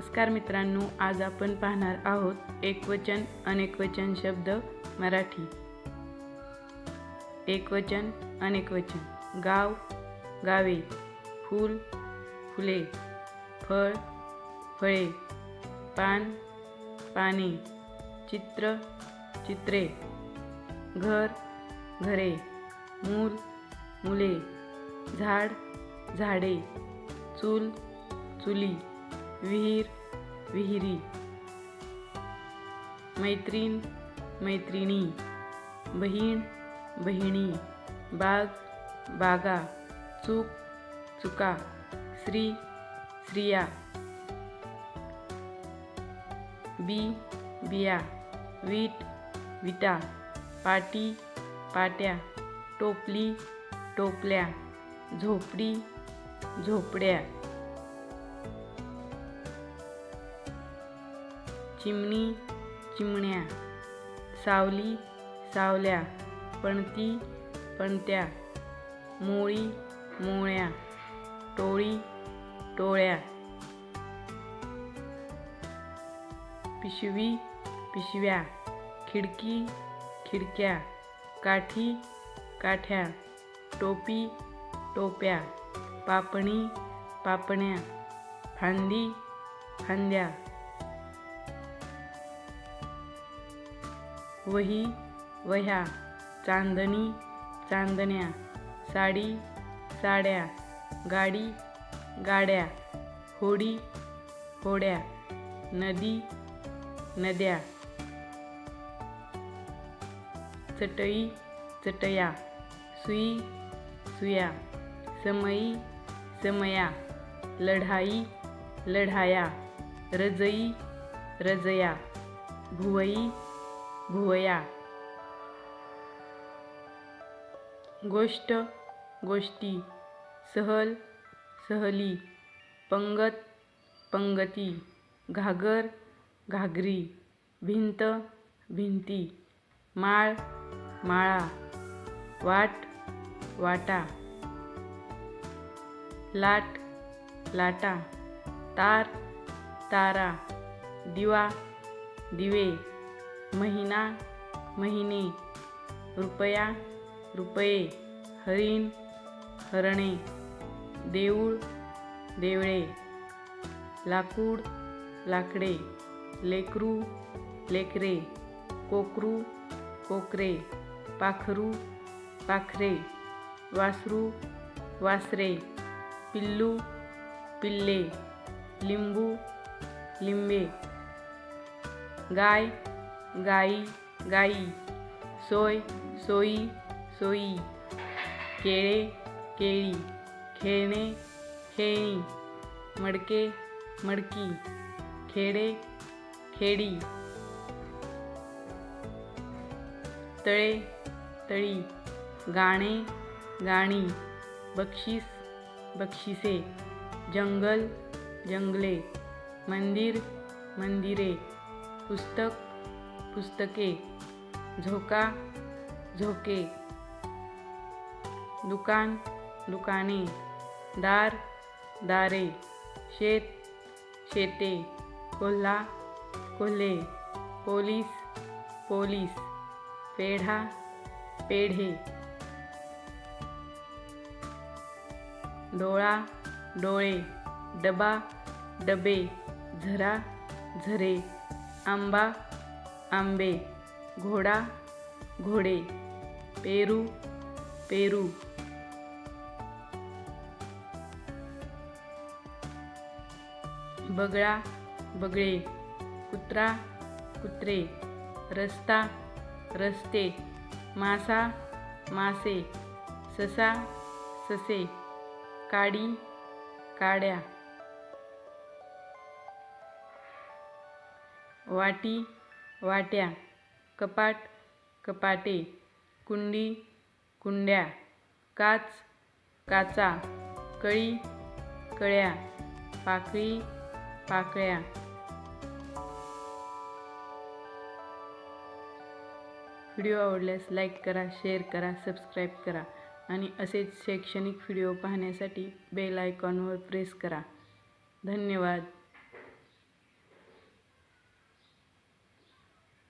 नमस्कार मित्रांनो आज आपण पाहणार आहोत एकवचन अनेकवचन शब्द मराठी. एकवचन अनेकवचन गाव गावे. फूल फुले. फळ फळे. पान पाने. चित्र चित्रे. घर घरे. मूल मुले. झाड झाडे. चूल चुली. विहीर विहिरी. मैत्रीण मैत्रिणी. बहीण बहिणी. बाग बागा. चूक चुका. श्री स्त्रिया. बी बिया. वीट विटा. पाटी पाट्या. टोपली टोपल्या. झोपडी झोपड्या. चिमणी, चिमण्या, सावली, सावल्या, पणती, पणत्या, मोळी, मोळ्या, टोळी, टोळ्या. पिशवी, पिशव्या, खिडकी, खिडक्या, काठी, काठ्या, टोपी, टोप्या, पापणी, पापण्या, फांदी, फांद्या. वही वह्या चांदणी चांदण्या साडी साड्या गाडी गाड्या होडी होड्या नदी नद्या. चटई चटया सुई सुया समई समया लढाई लढाया रजई रजया भुवई भुवया. गोष्ट गोष्टी सहल सहली पंगत पंगती घागर घागरी भिंत भिंती माळ माळा वाट वाटा लाट लाटा तार तारा दिवा दिवे. महिना महिने रुपया रुपये हरिण हरणे देऊळ देवळे लाकूड लाकडे लेकरू लेकरे कोकरू कोकरे पाखरू पाखरे वासरू वासरे पिल्लू पिल्ले लिंबू लिंबे गाय गाई गाई सोय सोयी सोयी. केळे केळी. खेळणे खेळणी. मडके मडकी. खेडे खेडी. तळे तळी. गाणे गाणी. बक्षीस बक्षिसे. जंगल जंगले. मंदिर मंदिरे. पुस्तक पुस्तके झोका झोके. दुकान दुकाने. दार दारे. शेत शेते. कोल्हा कोल्हे. Police police. पेढा पेढे. डोळा डोळे. डबा डबे. झरा झरे. आंबा आंबे घोडा घोडे पेरू पेरू. बगळा बगळे कुत्रा कुत्रे रस्ता रस्ते मासा मासे ससा ससे काडी काड्या. वाटी वाट्या कपाट कपाटे कुंडी कुंड्या काच काचा कळी कळ्या पाकळी पाकळ्या व्हिडिओ आवडल्यास लाईक करा शेअर करा सबस्क्राईब करा आणि असेच शैक्षणिक व्हिडिओ पाहण्यासाठी बेल आयकॉनवर प्रेस करा. धन्यवाद.